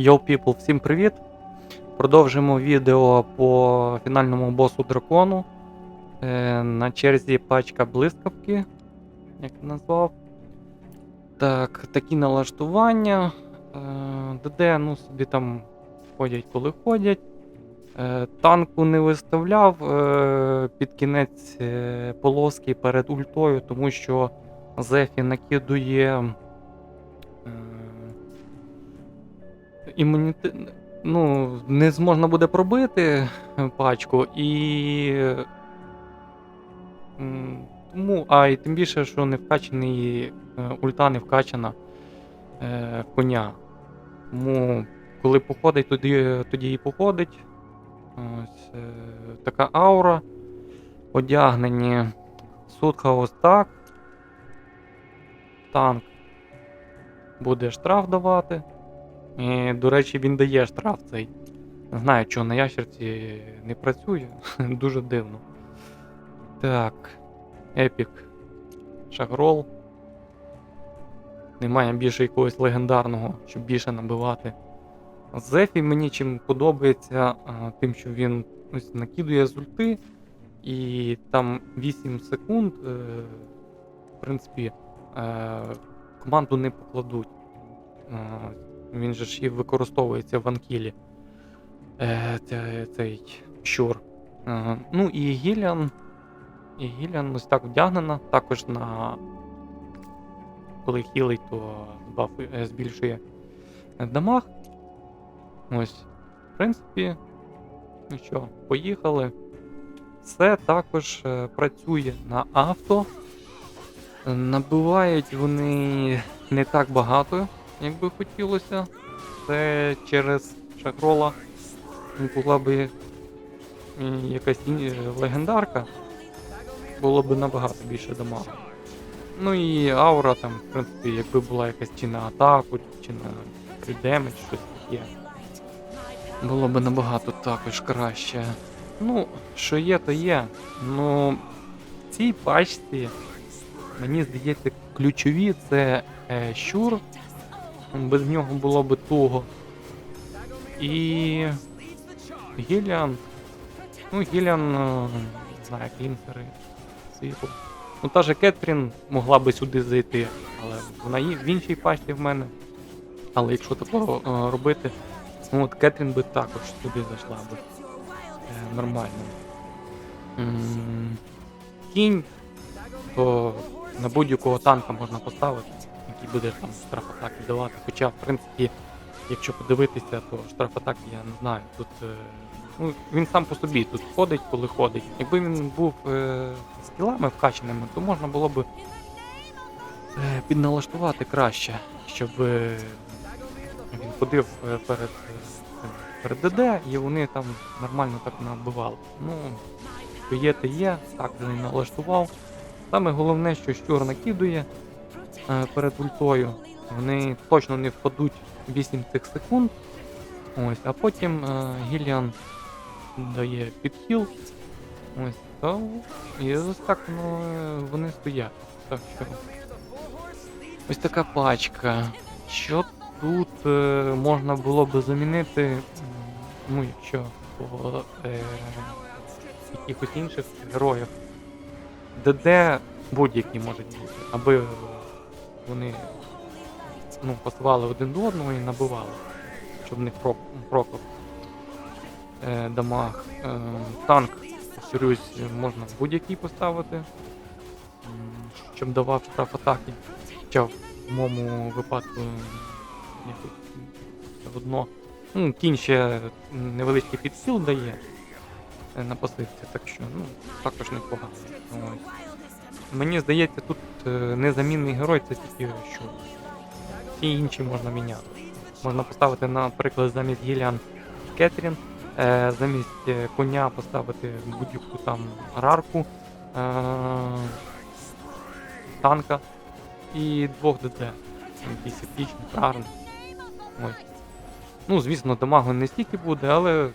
Yo people, всім привіт! Продовжимо відео по фінальному босу дракону. Е, на черзі пачка блискавки, як назвав. Так, такі налаштування. Е, ДД, ну, собі там ходять, коли ходять. Е, танку не виставляв е, під кінець е, полоски перед ультою, тому що Зефі накидує. Імунітет. Ну, не зможна буде пробити пачку і. Тому, а і тим більше, що не вкачаний е, ульта не вкачана е, коня. Тому, коли походить, тоді, тоді і походить. Ось е, така аура. Одягнені. Судхаус так. Танк буде штраф давати. І, до речі, він дає штраф цей. Знаю, чого на ящерці не працює. Дуже дивно. Так. Епік. Шагрол. Немає більше якогось легендарного, щоб більше набивати. Зефі мені чим подобається, тим, що він ось накидує з ульти, і там 8 секунд, е, в принципі, е, команду не покладуть. Він же ж і використовується в анкілі. Е, це- цей щур. Е, ну і Гіліан. І Гіліан ось так вдягнена. Також на. Коли хілить, то баф, е, збільшує дамаг. Ось. В принципі. Ну що, поїхали. Все також працює на авто. Набивають вони не так багато, як би хотілося. Це через Шагрола була би якась легендарка, було б набагато більше дамагу. Ну і аура там, в принципі, якби була якась чи на атаку, чи на кридемедж, щось таке. Було б набагато також краще. Ну, що є, то є. Ну, в цій пачці, мені здається, ключові це е, щур. Без нього було би туго. І. Гіліан. Ну, Гіліан, е, не знаю, клінсери, світло. Ну, та же Кетрін могла би сюди зайти, але вона і в іншій пачці в мене. Але якщо такого е, робити, ну от Кетрін би також сюди зайшла би. Е, нормально. Кінь, то на будь-якого танка можна поставити, який буде там штраф-атаки давати. Хоча, в принципі, якщо подивитися, то штраф-атак я не знаю. Тут е, ну, він сам по собі тут ходить, коли ходить. Якби він був е, скілами вкачаними, то можна було б е, підналаштувати краще, щоб е, він ходив е, перед, е, перед ДД і вони там нормально так набивали. Ну, що є, то є, так він налаштував. Саме головне, що щур накидує перед ультою. Вони точно не впадуть 8 цих секунд. Ось, а потім е, Гіліан дає підхіл. Ось, та, і ось так ну, е, вони стоять. Так що. Ось така пачка. Що тут е, можна було би замінити, ну, якщо по е, якихось інших героїв. ДД будь-які можуть бути, аби вони ну, пасували один до одного і набивали, щоб в них прок, прокоп е, дамаг. Е, танк, повторюсь, можна будь-який поставити, щоб давав штраф атаки. Хоча в моєму випадку одно. Ну, кінь ще невеличкий підсіл дає е, на пасивці, так що ну, також непогано. Ось. Мені здається, тут е, незамінний герой це тільки що. Всі інші можна міняти. Можна поставити, наприклад, замість Гіліан Кетрін, е, замість е, коня поставити будь-яку там рарку, танка і двох ДД. Якийсь епічний, правильно. Ось. Ну, звісно, дамагу не стільки буде, але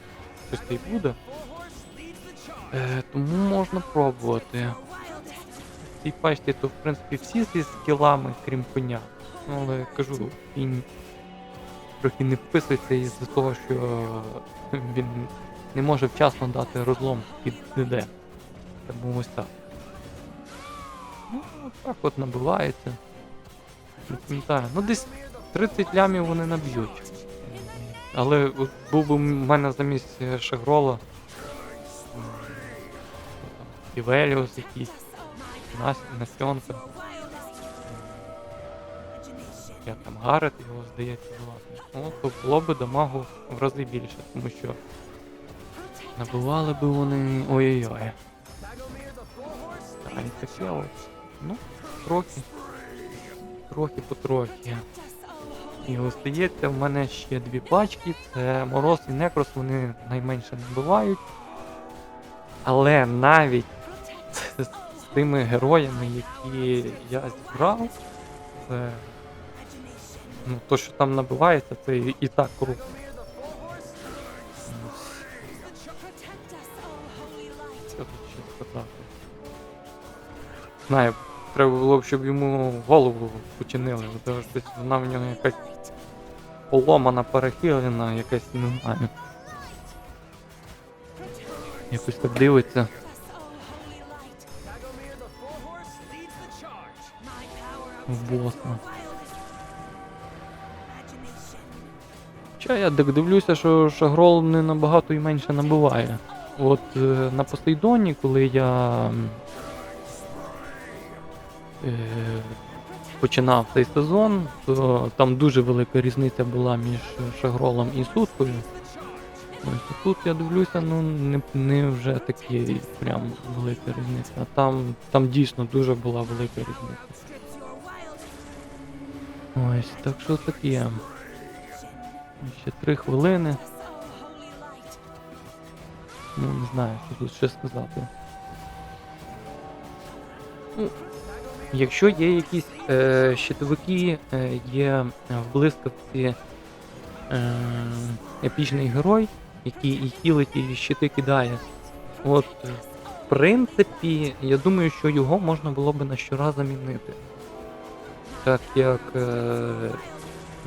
щось та й буде. Тому можна пробувати. Цій пачці то в принципі всі зі скілами, крім коня. Ну, але кажу, він трохи не вписується із-за того, що він не може вчасно дати розлом під ДД. Тому ось так. Ну, так от набивається. Не пам'ятаю. Ну десь 30 лямів вони наб'ють. Але от був би в мене замість е, Шагрола. Івеліус якийсь. Нас, Настенка. Як там Гарет його здається власне. Ну, то було би дамагу в рази більше, тому що набивали би вони. Ой-ой-ой. А і таке от. Ну, трохи. Трохи потрохи. І остається в мене ще дві пачки. Це Мороз і Некрос, вони найменше набивають. Але навіть тими героями, які я зібрав, це. Ну, то, що там набивається, це і, так круто. Що тут ще сказати? Знаю, треба було б, щоб йому голову починили, бо вона в нього якась поломана, перехилена, якась, не знаю. Якось так дивиться. В боса. Хоча я дивлюся, що Шагрол не набагато і менше набиває. От е, на Посейдоні, коли я е, починав цей сезон, то там дуже велика різниця була між Шагролом і Суткою. Ось тут я дивлюся, ну не, не вже такі прям велика різниця. А там, там дійсно дуже була велика різниця. Ось, так що таке. Ще три хвилини. Ну, не знаю, що тут ще сказати. Ну, якщо є якісь е, щитовики, е, є в блискавці е, епічний герой, який і хілить, і щити кидає. От, в принципі, я думаю, що його можна було би на щора замінити. Так як е,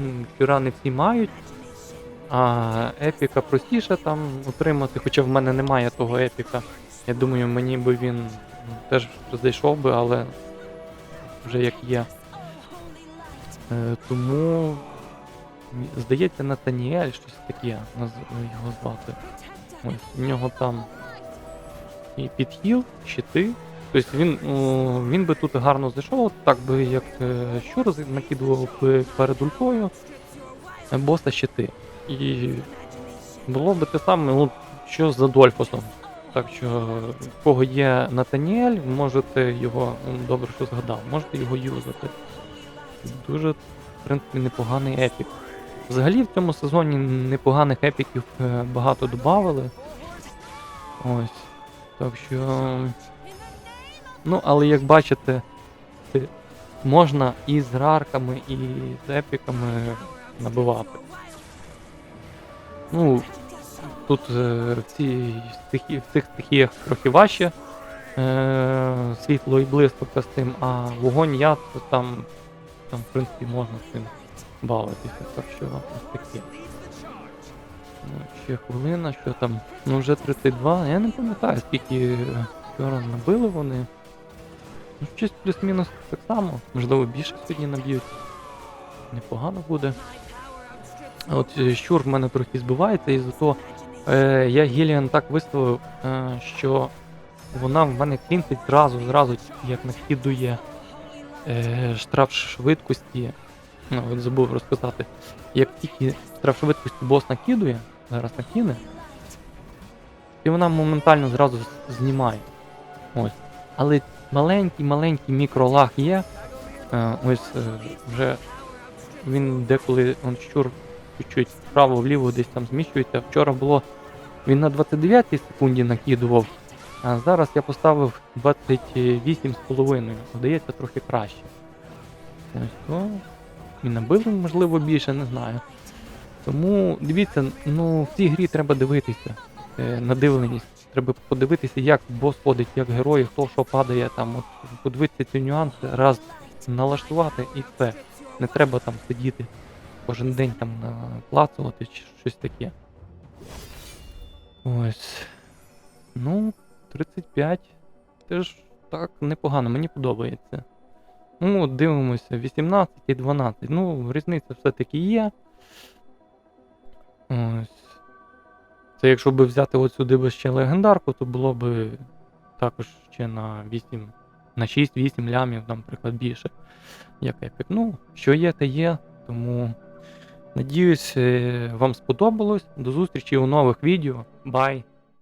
м, всі мають. А епіка простіше там отримати, хоча в мене немає того епіка. Я думаю, мені би він ну, теж зайшов би, але вже як є. Е, тому здається, Натаніель щось таке його звати. Ось, у нього там і підхіл, щити. Тобто він, він би тут гарно зайшов, так би як е, щур накидував би перед ультою е, боса щити. І було би те саме, ну, що з Адольфосом. Так що, в кого є Натаніель, можете його, добре, що згадав, можете його юзати. Дуже, в принципі, непоганий епік. Взагалі в цьому сезоні непоганих епіків е, багато додавали. Ось. Так що. Ну, але як бачите, е, можна і з рарками, і з епіками набивати. Ну, тут е, в, цій стихі, в цих стихіях трохи важче. Е, світло і блискавка з тим, а вогонь яд то там, там, в принципі, можна з цим бавитися. Так що ось таке. Ну, ще хвилина, що там. Ну вже 32. Я не пам'ятаю, скільки вчора набили вони. Ну, щось плюс-мінус так само. Можливо, більше сьогодні наб'ють. Непогано буде. От е, щур в мене трохи збивається, і зато е, я Гіліан так виставив, е, що вона в мене клінтить зразу, зразу, як накидує е, штраф швидкості. Ну, от забув розказати. Як тільки штраф швидкості бос накидує, зараз накине, і вона моментально зразу знімає. Ось. Але маленький-маленький мікролаг є. Е, ось е, вже він деколи он щур чуть-чуть вправо-вліво десь там зміщується. Вчора було він на 29 секунді накидував, а зараз я поставив 28,5. Здається, трохи краще. Ось то. І набили, можливо, більше, не знаю. Тому дивіться, ну в цій грі треба дивитися. Е, надивленість. Треба подивитися, як бос ходить, як герої, хто що падає, там, от, подивитися ці нюанси, раз налаштувати і все. Не треба там сидіти кожен день там наплацувати чи щось таке. Ось. Ну, 35. Теж так непогано, мені подобається. Ну, дивимося, 18 і 12. Ну, різниця все-таки є. Ось. Це якщо б взяти от сюди би ще легендарку, то було б також ще на 8, на 6-8 лямів, наприклад, більше. Як епік. Ну, що є, те є. Тому надіюсь, е, вам сподобалось. До зустрічі у нових відео. Бай!